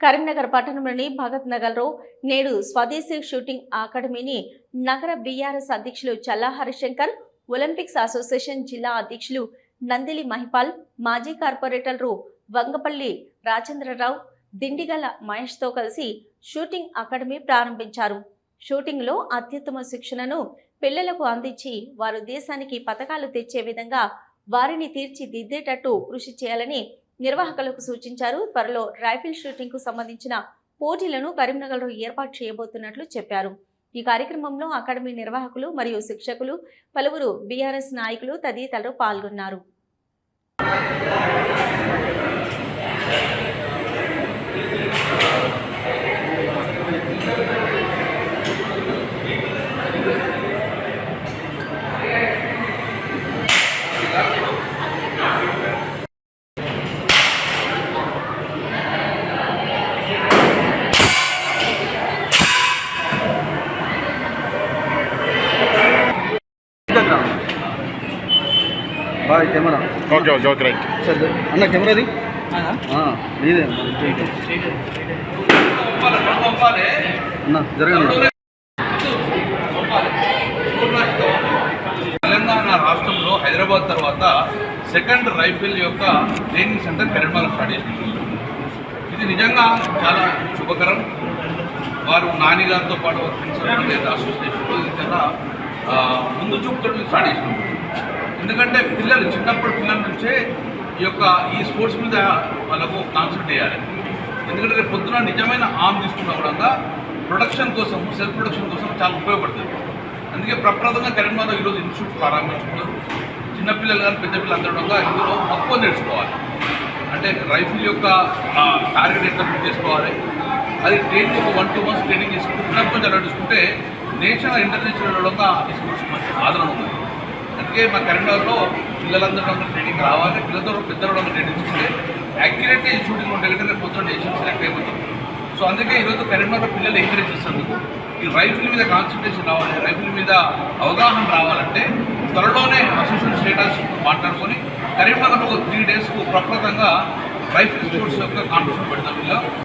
కరీంనగర్ పట్టణంలోని భగత్ నగర్లో నేడు స్వదేశీ షూటింగ్ అకాడమీని నగర బీఆర్ఎస్ అధ్యక్షులు చల్లా హరిశంకర్ ఒలింపిక్స్ అసోసియేషన్ జిల్లా అధ్యక్షులు నందిలి మహిపాల్ మాజీ కార్పొరేటర్లు వంగపల్లి రాజేంద్రరావు దిండిగల మహేష్తో కలిసి షూటింగ్ అకాడమీ ప్రారంభించారు. షూటింగ్లో అత్యుత్తమ శిక్షణను పిల్లలకు అందించి వారు దేశానికి పథకాలు తెచ్చే విధంగా వారిని తీర్చిదిద్దేటట్టు కృషి చేయాలని నిర్వాహకులకు సూచించారు. త్వరలో రైఫిల్ షూటింగ్కు సంబంధించిన పోటీలను కరీంనగర్లో ఏర్పాటు చేయబోతున్నట్లు చెప్పారు. ఈ కార్యక్రమంలో అకాడమీ నిర్వాహకులు మరియు శిక్షకులు పలువురు బీఆర్ఎస్ నాయకులు తదితరులు పాల్గొన్నారు. Boy camera. Okay okay right. సరే అన్న కెమెరాది నీదే అన్న జరగండి. తెలంగాణ రాష్ట్రంలో హైదరాబాద్ తర్వాత సెకండ్ రైఫిల్ యొక్క ట్రైనింగ్ సెంటర్ కరీంనగర్ స్టార్ట్ చేసింది. ఇది నిజంగా చాలా శుభకరం. వారు నాని గారితో పాటు ప్రిన్సిపల్ అసోసియేషన్ ఇది చాలా ఆ, ముందు చూపుతో స్టార్ట్ చేసినాం. ఎందుకంటే పిల్లలు చిన్నప్పుడు పిల్లల నుంచే ఈ యొక్క ఈ స్పోర్ట్స్ మీద వాళ్ళకు కాన్సన్ట్రేట్ చేయాలి. ఎందుకంటే రేపు పొద్దున నిజమైన ఆమ్ తీసుకున్న కూడా ప్రొడక్షన్ కోసం సెల్ఫ్ ప్రొడక్షన్ కోసం చాలా ఉపయోగపడుతుంది అందుకే ప్రప్రదంగా కరీంనగర్ ఈరోజు ఇన్స్టిట్యూట్ ప్రారంభించుకున్నారు. చిన్నపిల్లలు కానీ పెద్ద పిల్లలు అందరూ కూడా ఇందులో మక్కువ నేర్చుకోవాలి. అంటే రైఫిల్ యొక్క టార్గెట్ ఎట్లా ఫిట్ చేసుకోవాలి? అది ట్రైనింగ్ ఒక వన్ టూ మంత్స్ ట్రైనింగ్ చేసుకుంటే చిన్నప్పటి నుంచి అలా నేషనల్ ఇంటర్నేషనల్ ఈ స్పోర్ట్స్ అందుకే మా కరీంనగర్లో పిల్లలందరూ కూడా ట్రైనింగ్ రావాలి పిల్లలతో పెద్దలు కూడా ట్రైనింగ్ తీసుకుంటే యాక్యురేట్గా ఈ షూటింగ్ ఉంటే కంటే రేపు పొద్దున నేషన్ సెలెక్ట్ అయిపోతాం. సో అందుకే ఈరోజు కరీంనగర్లో పిల్లలు ఎంకరేజ్ చేసేందుకు ఈ రైఫిల్ మీద కాన్సన్ట్రేషన్ రావాలి రైఫిల్ మీద అవగాహన రావాలంటే త్వరలోనే అసోసియేషన్ స్టేటస్ మాట్లాడుకొని కరీంనగర్లో ఒక త్రీ డేస్కు ప్రకృతంగా రైఫిల్ స్పోర్ట్స్ యొక్క కాంపిటీషన్ పెడతాం ఇలా